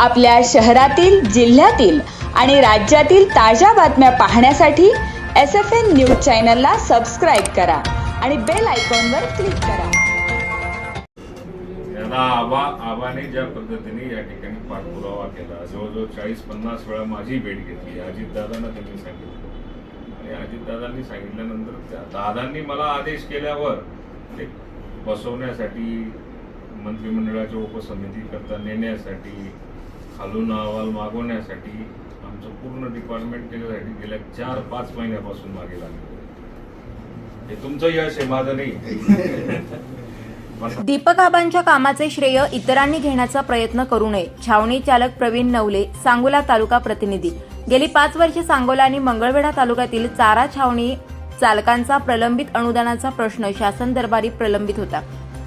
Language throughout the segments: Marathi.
आपल्या शहरातील जिल्ह्यातील आणि राज्यातील ताज्या बातम्या पाहण्यासाठी एस एफ एन न्यूज चॅनलला सबस्क्राईब करा आणि बेल आयकॉनवर क्लिक करा. त्यांना आबा आबाने ज्या पद्धतीने या ठिकाणी पाठपुरावा केला जवळजवळ चाळीस पन्नास वेळा माझी भेट घेतली अजितदादांना त्यांनी सांगितलं. आणि अजितदादांनी सांगितल्यानंतर त्या दादांनी मला आदेश केल्यावर ते बसवण्यासाठी मंत्रिमंडळाच्या उपसमितीकरता नेण्यासाठी खालून अहवाल मागवण्यासाठी आमचं पूर्ण डिपार्टमेंट त्याच्यासाठी गेल्या चार पाच महिन्यापासून मागे लागले. हे तुमचं यश आहे माझं नाही. दीपक आबांच्या कामाचे श्रेय इतरांनी घेण्याचा प्रयत्न करू नये. छावणी चालक प्रवीण नवले सांगोला तालुका प्रतिनिधी. गेली पाच वर्षे सांगोला आणि मंगळवेढा तालुक्यातील चारा छावणी चालकांचा प्रलंबित अनुदानाचा प्रश्न शासन दरबारी प्रलंबित होता.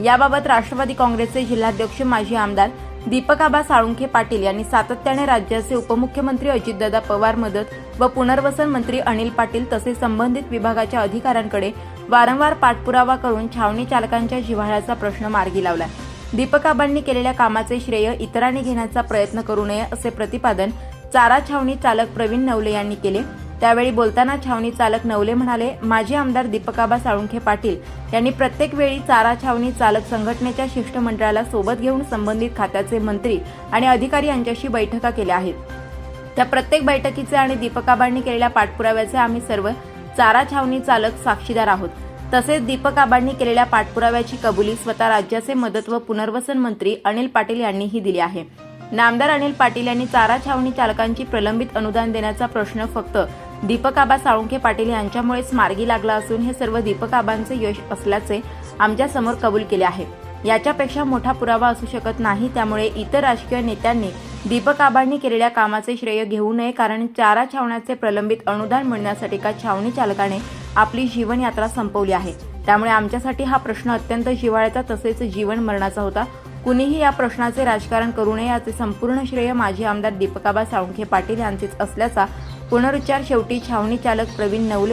याबाबत राष्ट्रवादी काँग्रेसचे जिल्हाध्यक्ष माजी आमदार दीपक आबा साळुंखे पाटील यांनी सातत्याने राज्याचे उपमुख्यमंत्री अजितदादा पवार मदत व पुनर्वसन मंत्री अनिल पाटील तसेच संबंधित विभागाच्या अधिकाऱ्यांकडे वारंवार पाठपुरावा करून छावणी चालकांच्या जिव्हाळ्याचा प्रश्न मार्गी लावला दीपक आबांनी केलेल्या कामाचे श्रेय इतरांनी घेण्याचा प्रयत्न करू नये असे प्रतिपादन चारा छावणी चालक प्रवीण नवले यांनी केले. त्यावेळी बोलताना छावणी चालक नवले म्हणाले माजी आमदार दीपकाबा साळुंखे पाटील यांनी प्रत्येक वेळी चारा छावणी चालक संघटनेच्या शिष्टमंडळाला सोबत घेऊन संबंधित खात्याचे मंत्री आणि अधिकारी यांच्याशी बैठका केल्या आहेत. त्या प्रत्येक बैठकीचे आणि दीपकाबांनी केलेल्या पाठपुराव्याचे आम्ही सर्व चारा छावणी चालक साक्षीदार आहोत. तसेच दीपक आबांनी केलेल्या पाठपुराव्याची कबुली स्वतः राज्याचे मदत व पुनर्वसन मंत्री अनिल पाटील यांनीही दिली आहे. नामदार अनिल पाटील यांनी चारा छावणी चालकांची प्रलंबित अनुदान देण्याचा प्रश्न फक्त दीपक आबा साळुंखे पाटील यांच्यामुळेच मार्गी लागला असून हे सर्व दीपक आबांचे यश असल्याचे आमच्यासमोर कबूल केले आहे. याच्यापेक्षा मोठा पुरावा असू शकत नाही त्यामुळे इतर राजकीय नेत्यांनी दीपक आबांनी केलेल्या कामाचे श्रेय घेऊ नये कारण चारा छावण्याचे प्रलंबित अनुदान मिळण्यासाठी का छावणी चालकाने आपली जीवनयात्रा संपवली आहे. त्यामुळे आमच्यासाठी हा प्रश्न अत्यंत जिव्हाळ्याचा तसेच जीवन मरणाचा होता. कुणीही या प्रश्नाचे राजकारण करू नये याचे संपूर्ण श्रेय माजी आमदार दीपकाबा साळुंखे पाटील यांचेच असल्याचा पुनरुच्चार शेवटी छावणी चालक प्रवीण नवले